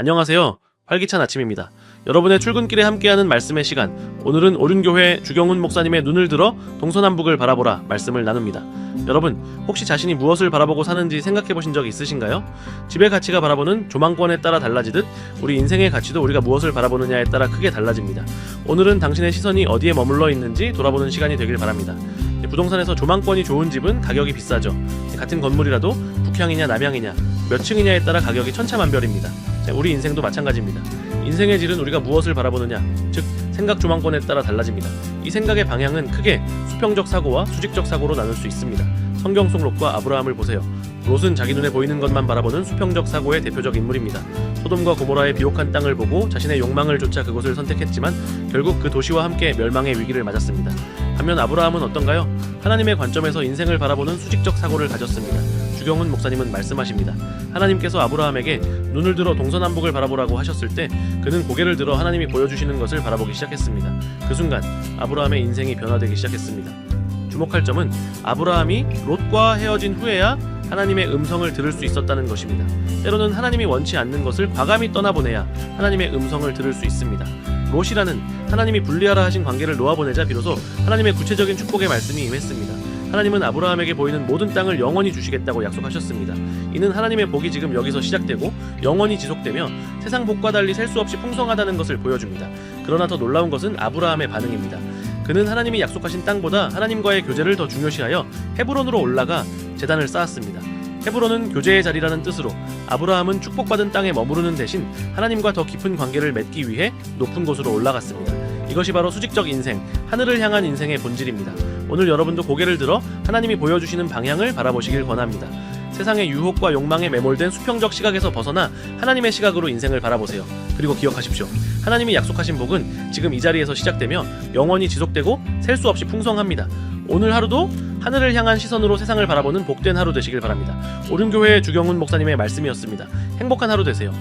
안녕하세요. 활기찬 아침입니다. 여러분의 출근길에 함께하는 말씀의 시간. 오늘은 오륜교회 주경훈 목사님의 눈을 들어 동서남북을 바라보라 말씀을 나눕니다. 여러분, 혹시 자신이 무엇을 바라보고 사는지 생각해 보신 적 있으신가요? 집의 가치가 바라보는 조망권에 따라 달라지듯 우리 인생의 가치도 우리가 무엇을 바라보느냐에 따라 크게 달라집니다. 오늘은 당신의 시선이 어디에 머물러 있는지 돌아보는 시간이 되길 바랍니다. 부동산에서 조망권이 좋은 집은 가격이 비싸죠. 같은 건물이라도 북향이냐 남향이냐 몇 층이냐에 따라 가격이 천차만별입니다. 자, 우리 인생도 마찬가지입니다. 인생의 질은 우리가 무엇을 바라보느냐, 즉 생각 조망권에 따라 달라집니다. 이 생각의 방향은 크게 수평적 사고와 수직적 사고로 나눌 수 있습니다. 성경 속 롯과 아브라함을 보세요. 롯은 자기 눈에 보이는 것만 바라보는 수평적 사고의 대표적 인물입니다. 소돔과 고모라의 비옥한 땅을 보고 자신의 욕망을 쫓아 그곳을 선택했지만 결국 그 도시와 함께 멸망의 위기를 맞았습니다. 반면 아브라함은 어떤가요? 하나님의 관점에서 인생을 바라보는 수직적 사고를 가졌습니다. 주경훈 목사님은 말씀하십니다. 하나님께서 아브라함에게 눈을 들어 동서남북을 바라보라고 하셨을 때 그는 고개를 들어 하나님이 보여주시는 것을 바라보기 시작했습니다. 그 순간 아브라함의 인생이 변화되기 시작했습니다. 주목할 점은 아브라함이 롯과 헤어진 후에야 하나님의 음성을 들을 수 있었다는 것입니다. 때로는 하나님이 원치 않는 것을 과감히 떠나보내야 하나님의 음성을 들을 수 있습니다. 롯이라는 하나님이 분리하라 하신 관계를 놓아보내자 비로소 하나님의 구체적인 축복의 말씀이 임했습니다. 하나님은 아브라함에게 보이는 모든 땅을 영원히 주시겠다고 약속하셨습니다. 이는 하나님의 복이 지금 여기서 시작되고 영원히 지속되며 세상 복과 달리 셀 수 없이 풍성하다는 것을 보여줍니다. 그러나 더 놀라운 것은 아브라함의 반응입니다. 그는 하나님이 약속하신 땅보다 하나님과의 교제를 더 중요시하여 헤브론으로 올라가 재단을 쌓았습니다. 헤브론은 교제의 자리라는 뜻으로 아브라함은 축복받은 땅에 머무르는 대신 하나님과 더 깊은 관계를 맺기 위해 높은 곳으로 올라갔습니다. 이것이 바로 수직적 인생, 하늘을 향한 인생의 본질입니다. 오늘 여러분도 고개를 들어 하나님이 보여주시는 방향을 바라보시길 권합니다. 세상의 유혹과 욕망에 매몰된 수평적 시각에서 벗어나 하나님의 시각으로 인생을 바라보세요. 그리고 기억하십시오. 하나님이 약속하신 복은 지금 이 자리에서 시작되며 영원히 지속되고 셀 수 없이 풍성합니다. 오늘 하루도 하늘을 향한 시선으로 세상을 바라보는 복된 하루 되시길 바랍니다. 오륜교회 주경훈 목사님의 말씀이었습니다. 행복한 하루 되세요.